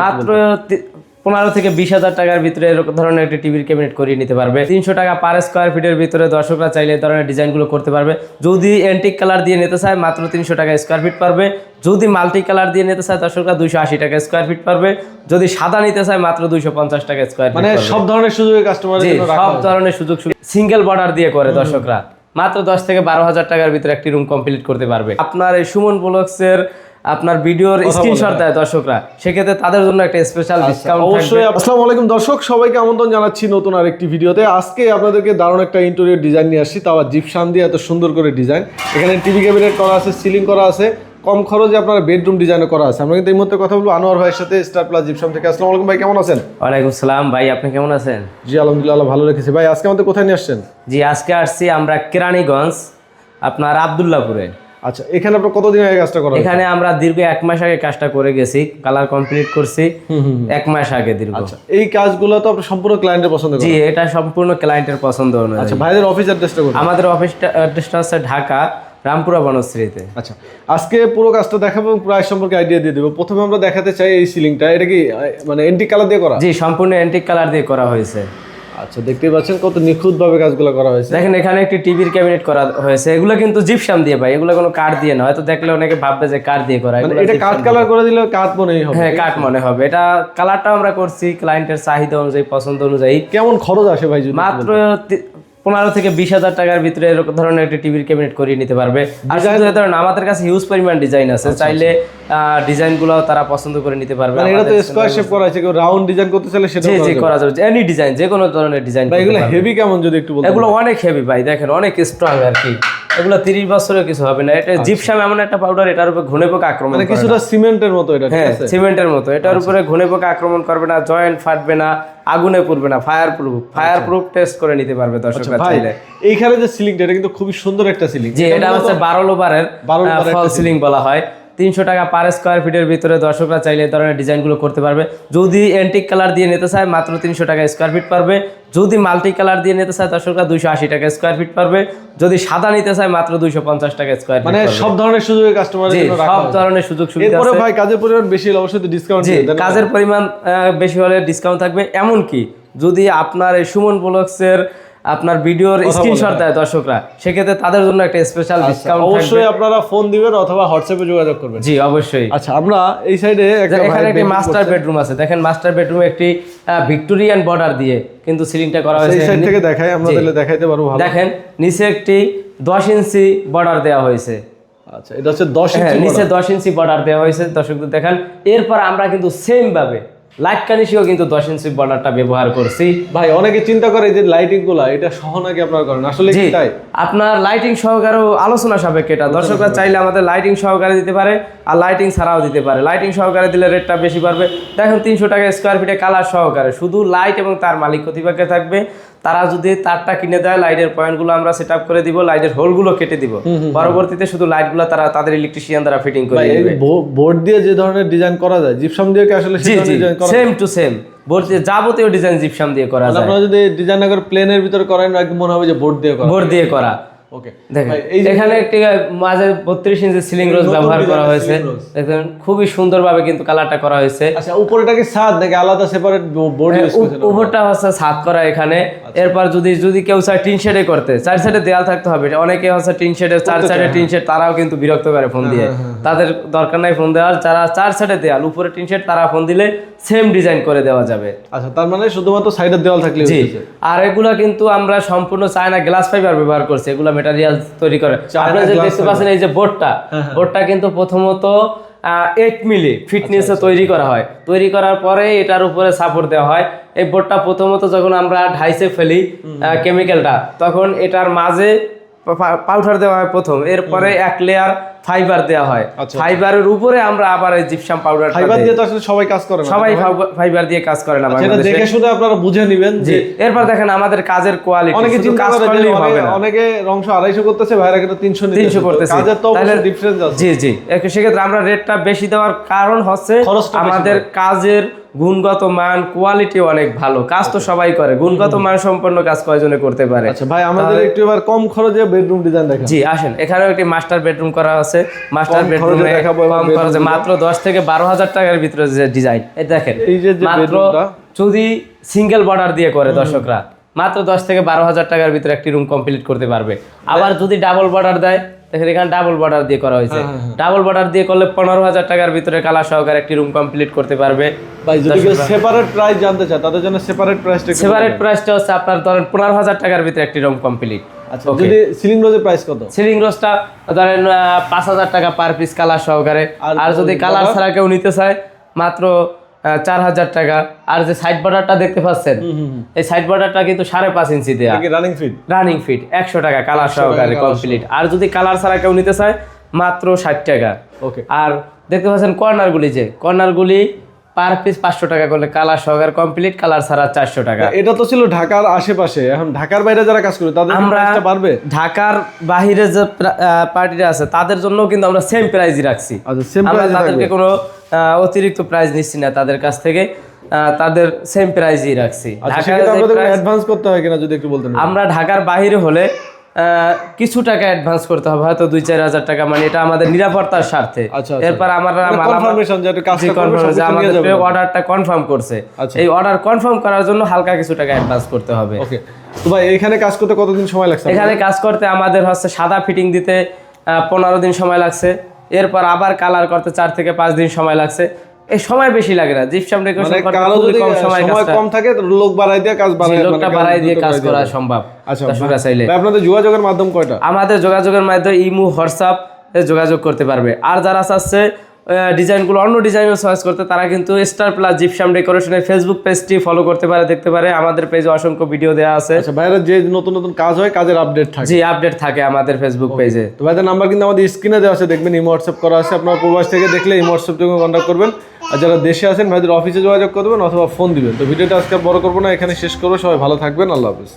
মাত্র পনেরো থেকে বিশ হাজার টাকার ভিতরে এরকম ধরনের একটি টিভির ক্যাবিনেট করিয়ে নিতে পারবে। তিনশো টাকা পার স্কোয়ার ফিটের ভিতরে দর্শকরা চাইলে এই ধরনের ডিজাইনগুলো করতে পারবে। যদি অ্যান্টিক কালার দিয়ে নিতে চায় মাত্র তিনশো টাকা স্কোয়ার ফিট পারবে। যদি মাল্টি কালার দিয়ে নিতে চায় দর্শকরা দুইশো আশি টাকা স্কোয়ার ফিট পারবে। যদি সাদা নিতে চায় মাত্র দুইশো পঞ্চাশ টাকা স্কোয়ার মানে সব ধরনের জন্য রাখা সব ধরনের সুযোগ সিঙ্গেল বর্ডার দিয়ে করে দর্শকরা। মাত্র দশ থেকে বারো হাজার টাকার ভিতরে একটি রুম কমপ্লিট করতে পারবে। আপনার এই সুমন ব্লগসের আপনার ভিডিওর স্ক্রিনশট দেয় দর্শকরা। সেক্ষেত্রে তাদের জন্য একটা স্পেশাল ডিসকাউন্ট আচ্ছা, অবশ্যই। আসসালামু আলাইকুম দর্শক সবাইকে আমন্ত্রণ জানাচ্ছি নতুন আরেকটি ভিডিওতে। আজকে আপনাদেরকে দারুণ একটা ইন্টেরিয়র ডিজাইন নিয়ে আসছি তাও জিপসান দিয়ে এত সুন্দর করে ডিজাইন এখানে টিভি ক্যাবিনেট করা আছে সিলিং করা আছে কম খরচে আপনার বেডরুম ডিজাইন করা আছে। আমরা কিন্তু এই মুহূর্তে কথা বলব আনোয়ার ভাইয়ের সাথে স্টার প্লাস জিপসাম থেকে। আসসালামু আলাইকুম ভাই কেমন আছেন? ওয়ালাইকুম সালাম। ভাই আপনি কেমন আছেন? জি আলহামদুলিল্লাহ ভালো রেখেছি। ভাই আজকে আমাদের কোথায় নিয়ে আসছেন? জি আজকে আসছি আমরা কেরানীগঞ্জ আপনার আবদুল্লাপুরে। আচ্ছা এখানে আপনার কতদিন আগে কাজটা করা এখানে আমরা দীর্ঘ এক মাস আগে কাজটা করে গেছি কালার কমপ্লিট করছি এক মাস আগে দীর্ঘ। আচ্ছা এই কাজগুলো তো সম্পূর্ণ ক্লায়েন্টের পছন্দ জি এটা সম্পূর্ণ ক্লায়েন্টের পছন্দ অনুযায়ী। আচ্ছা ভাইদের অফিস অ্যাড্রেসটা আমাদের অফিসটা অ্যাড্রেসটা হচ্ছে ঢাকা রামপুরা বনশ্রীতে। আচ্ছা আজকে পুরো কাজটা দেখাবো এবং প্রাইস সম্পর্কে আইডিয়া দিয়ে দেবো। প্রথমে আমরা দেখাতে চাই এই সিলিংটা এটা কি মানে এন্টি কালার দিয়ে করা? জি সম্পূর্ণ অ্যান্টিক কালার দিয়ে করা হয়েছে। আচ্ছা দেখতে পাচ্ছেন কত নিখুঁত ভাবে কাজগুলো করা হয়েছে। দেখেন এখানে একটি টিভির ক্যাবিনেট করা হয়েছে। এগুলো কিন্তু জিপসাম দিয়ে পাই এগুলো কোনো কাঠ দিয়ে না। হয়তো দেখলে অনেকে ভাববে যে কাঠ দিয়ে করা মানে এগুলো এটা কাঠ কালার করে দিলে কাঠ মনে হবে। হ্যাঁ কাঠ মনে হবে। এটা কালারটাও আমরা করছি ক্লায়েন্টের চাহিদা অনুযায়ী পছন্দ অনুযায়ী। কেমন খরচ আসে ভাই মাত্র পনেরো থেকে বিশ হাজার টাকার ভিতরে এরকম ধরনের একটি টিভির ক্যাবিনেট করিয়ে নিতে পারবে। আর শুধু ধরেন আমাদের কাছে হিউজ পরিমাণ ডিজাইন আছে চাইলে ডিজাইনগুলো তারা পছন্দ করে নিতে পারবে। মানে এটা তো স্কোয়ার শেপ করা আছে কেউ রাউন্ড ডিজাইন করতে চাইলে সেটা জি জি করা যাবে। এনি ডিজাইন যে কোনো ধরনের ডিজাইন এগুলো হেভি কেমন যদি একটু বলেন এগুলো অনেক হেভি ভাই দেখেন অনেক স্ট্রং আর কি। এগুলো তিরিশ বছরের কিছু হবে না। এটা জিপসাম এমন একটা পাউডার এটার উপরে ঘুনে পোকা আক্রমণ মানে কিছুটা সিমেন্টের মতো এটা হ্যাঁ সিমেন্টের মতো। এটার উপরে ঘুনে পোকা আক্রমণ করবে না জয়েন্ট ফাটবে না আগুনে পুড়বে না fire proof fire proof test করে নিতে পারবে দর্শকরা ভাই চাইলে। এইখানে যে সিলিংটা এটা কিন্তু খুবই সুন্দর একটা সিলিং জি এটা হচ্ছে বারো লোবারের 12 লোবারের ফল সিলিং বলা হয়। তিনশো টাকা পার স্কোয়ার ফিটের ভিতরে দর্শকরা চাইলে এই ধরনের ডিজাইনগুলো করতে পারবে। যদি অ্যান্টিক কালার দিয়ে নিতে চায় মাত্র তিনশো টাকা স্কোয়ার ফিট পারবে। যদি মাল্টি কালার দিয়ে নিতে চায় দর্শকরা দুইশো আশি টাকা স্কোয়ার ফিট পারবে। যদি সাদা নিতে চায় মাত্র দুইশো পঞ্চাশ টাকা স্কোয়ার মানে সব ধরনের জন্য রাখা সব ধরনের সুযোগ সুবিধা আছে। ভাই কাজের পরিমাণ বেশি হলে অবশ্যই ডিসকাউন্ট কাজের পরিমাণ বেশি হলে ডিসকাউন্ট থাকবে। এমনকি যদি আপনার এই সুমন ব্লগসের আপনার ভিডিওর স্ক্রিনশট দেয় দর্শকরা। সেক্ষেত্রে তাদের জন্য একটা স্পেশাল ডিসকাউন্ট অবশ্যই আপনারা ফোন দিবেন অথবা হোয়াটসঅ্যাপে যোগাযোগ করবেন। জি অবশ্যই। আচ্ছা আমরা এই সাইডে একটা এখানে একটি মাস্টার বেডরুম আছে। দেখেন মাস্টার বেডরুমে একটি ভিক্টোরিয়ান বর্ডার দিয়ে কিন্তু সিলিংটা করা করছে। এই সাইড হয়েছে থেকে দেখাই আমরা তাহলে দেখাইতে পারব ভালো। দেখেন নিচে একটি দশ ইঞ্চি বর্ডার দেওয়া হয়েছে। আচ্ছা এটা হচ্ছে দশ হ্যাঁ ইঞ্চি নিচে দশ ইঞ্চি বর্ডার দেওয়া হয়েছে। দর্শকদের দেখেন। এরপর আমরা কিন্তু সেম ভাবে লাইট কানিসিও কিন্তু দশ ইঞ্চি বর্ডারটা ব্যবহার করছি। ভাই অনেকে চিন্তা করে যে লাইটিংগুলা এটা সহ নাকি আপনারা করেন? আসলে তাই? আপনার লাইটিং সহকারেও আলোচনা সাপেক্ষে এটা। দর্শকরা চাইলে আমাদের লাইটিং সহকারে দিতে পারে আর লাইটিং ছাড়াও দিতে পারে। লাইটিং সহকারে দিলে রেটটা বেশি পারবে দেখুন তিনশো টাকা স্কোয়ার ফিটে কালার সহকারে। শুধু লাইট এবং তার মালিক কর্তৃপক্ষে থাকবে। তারা যদি তারটা কিনে দেয় লাইটের পয়েন্টগুলো আমরা সেট আপ করে দিব লাইটের হোলগুলো কেটে দিব। পরবর্তীতে শুধু লাইটগুলো তারা তাদের ইলেকট্রিশিয়ান দ্বারা ফিটিং করে দেবে বোর্ড দিয়ে যে ধরনের ডিজাইন করা যায় জিপসাম দিয়ে কি আসলে সেই ডিজাইন করা সেম টু সেম বলতে যাবতীয় ডিজাইন জিপসাম দিয়ে করা মানে যায়। আপনারা যদি ডিজাইন প্লেনের ভিতর করেন মনে হবে যে বোর্ড দিয়ে করা। বোর্ড দিয়ে করা। ওকে এখানে একটি মাঝে বত্রিশ ইঞ্চি সিলিং রোজ ব্যবহার করা হয়েছে। দেখেন খুবই সুন্দরভাবে কিন্তু কালারটা করা হয়েছে। আচ্ছা উপরেটা কি ছাদ নাকি আলাদা সেপারেট বোর্ড উপরটা হচ্ছে ছাদ করা এখানে। এরপর যদি যদি কেউ চায় টিন শেডে করতে চার সাইডে দেয়াল থাকতে হবে। অনেকে হচ্ছে টিন শেডের চার সাইডে টিন শেড তারাও কিন্তু বিরক্ত করে ফোন দিয়ে। তাদের দরকার নাই ফোন দেওয়ার। যারা চার সাইডে দেয়াল উপরে টিন শেড তারা ফোন দিলে সেম ডিজাইন করে দেওয়া যাবে। আচ্ছা তার মানে শুধুমাত্র সাইডের দেওয়াল থাকলে আর এগুলা কিন্তু আমরা সম্পূর্ণ চায়না গ্লাস ফাইবার ব্যবহার করছি। এগুলা মেটেরিয়াল তৈরি করে। আপনারা যে দেখতে পাচ্ছেন এই যে বোর্ডটা বোর্ডটা কিন্তু প্রথমত এইট মিলি ফিটনেসে তৈরি করা হয়। তৈরি করার পরে এটার উপরে সাপোর্ট দেওয়া হয়। এই বোর্ডটা প্রথমত যখন আমরা ঢাইসে ফেলি কেমিক্যালটা তখন এটার মাঝে পাউডার দেওয়া হয় প্রথম। এরপরে এক লেয়ার ফাইবার দেওয়া হয়। আচ্ছা। ফাইবারের উপরে আমরা আবার জিপসাম পাউডার ফাইবার দিয়ে তো আসলে সবাই কাজ করে না সবাই ফাইবার দিয়ে কাজ করে না সেটা দেখে শুনে আপনারা বুঝে নেবেন যে এরপর দেখেন আমাদের কাজের কোয়ালিটি অনেকে কাজ করে করলেই হবে না। অনেকে অংশ আড়াইশো করতেছে ভাইরা কিন্তু তিনশো তিনশো করতেছি। কাজের তো ডিফারেন্স আছে। জি জি। সেক্ষেত্রে আমরা রেটটা বেশি দেওয়ার কারণ হচ্ছে আমাদের কাজের গুণগত মান কোয়ালিটি অনেক ভালো। কাজ তো সবাই করে। গুণগত মান সম্পন্ন কাজ কয়জনে করতে পারে? আচ্ছা ভাই আমাদের একটু এবার কম খরচে বেডরুম ডিজাইন দেখেন। জি আসেন। এখানেও একটি মাস্টার বেডরুম করা আছে। আছে মাস্টার বেডরুমে কম খরচে মাত্র দশ থেকে বারো হাজার টাকার ভিতরে যে ডিজাইন এই দেখেন এই যে যে মাত্র যদি সিঙ্গেল বর্ডার দিয়ে করে দর্শকরা। মাত্র দশ থেকে বারো হাজার টাকার ভিতরে একটি রুম কমপ্লিট করতে পারবে। আবার যদি ডাবল বর্ডার দেয় দেখেন এখানে ডাবল বর্ডার দিয়ে করা হয়েছে। হ্যাঁ, ডাবল বর্ডার দিয়ে করলে পনেরো হাজার টাকার ভিতরে কালার সহকারে একটি রুম কমপ্লিট করতে পারবে। ভাই যদি কেউ সেপারেট প্রাইস জানতে চায় তাদের জন্য সেপারেট প্রাইসটা সেপারেট প্রাইসটা হচ্ছে আপনার ধরেন পনেরো হাজার টাকার ভিতরে একটি রুম কমপ্লিট আচ্ছা যদি সিলিং রোজের প্রাইস কত? সিলিং রোজটা ধরেন পাঁচ হাজার টাকা পার পিস কালার সহকারে। আর যদি কালার ছাড়া কেউ নিতে চায় মাত্র চার হাজার টাকা। আর যে সাইড বর্ডারটা দেখতে পাচ্ছেন এই সাইড বর্ডারটা কিন্তু সাড়ে পাঁচ ইঞ্চি দেয়া। রানিং ফিট রানিং ফিট একশো টাকা কালার সহকারে কমপ্লিট আর যদি কালার ছাড়া কেউ নিতে চায় মাত্র ষাট টাকা। ওকে আর দেখতে পাচ্ছেন কর্নারগুলি যে কর্নারগুলি পার পিস পাঁচশো টাকা করলে কালার সহকারে কমপ্লিট কালার ছাড়া চারশো টাকা। এটা তো ছিল ঢাকার আশেপাশে। এখন ঢাকার বাইরে যারা কাজ করে তাদের আমরা বাড়বে? ঢাকার বাহিরে যে পার্টিরা আছে তাদের জন্য কিন্তু আমরা সেম প্রাইজই রাখছি। আচ্ছা আমরা তাদেরকে কোনো অতিরিক্ত প্রাইস নিচ্ছি না তাদের কাছ থেকে। তাদের সেম প্রাইজই রাখছি। আচ্ছা ঢাকার অ্যাডভান্স করতে হয় কিনা যদি একটু বলতেন। আমরা ঢাকার বাইরে হলে কিছু টাকা অ্যাডভান্স করতে হবে হয়তো দুই চার হাজার টাকা মানে এটা আমাদের নিরাপত্তার স্বার্থে। আচ্ছা, আচ্ছা। এরপর আমরা আমাদের অর্ডারটা কনফার্ম করছে। আচ্ছা। এই অর্ডার কনফার্ম করার জন্য হালকা কিছু টাকা অ্যাডভান্স করতে হবে। তো ভাই এখানে কাজ করতে কতদিন সময় লাগছে এখানে কাজ করতে আমাদের হচ্ছে সাদা ফিটিং দিতে পনেরো দিন সময় লাগছে। এরপর আবার কালার করতে চার থেকে পাঁচ দিন সময় লাগছে। এই সময় বেশি লাগে না জিপসাম ডেকোরেশন মানে করতে কারও খুবই কম সময় সময় কম থাকে লোক বাড়াই দিয়ে কাজ বাড়ায় মানে লোকটা বাড়াই দিয়ে কাজ করা সম্ভব। আচ্ছা চাইলে। আপনাদের যোগাযোগের মাধ্যম কয়টা? আমাদের যোগাযোগের মাধ্যমে ইমু হোয়াটসঅ্যাপ যোগাযোগ করতে পারবে। আর যারা চাচ্ছে ডিজাইনগুলো অন্য ডিজাইনও চয়েস করতে তারা কিন্তু স্টার প্লাস জিপসাম ডেকোরেশনের ফেসবুক পেজটি ফলো করতে পারে দেখতে পারে। আমাদের পেজে অসংখ্য ভিডিও দেওয়া আছে। আচ্ছা ভাইরা যে নতুন নতুন কাজ হয় কাজের আপডেট থাকে। জি আপডেট থাকে আমাদের ফেসবুক পেজে তো ভাইদের নাম্বার কিন্তু আমাদের স্ক্রিনে দেওয়া আছে দেখবেন ইমো হোয়াটসঅ্যাপ করা আছে। আপনার প্রবাস থেকে দেখলে ইমো হোয়াটসঅ্যাপ থেকে কন্ট্যাক্ট করবেন। আর যারা দেশে আছেন ভাইদের অফিসে যোগাযোগ করবেন অথবা ফোন দিবেন। তো ভিডিওটা আজকে বড় করব না এখানে শেষ করব। সবাই ভালো থাকবেন আল্লাহ হাফিজ।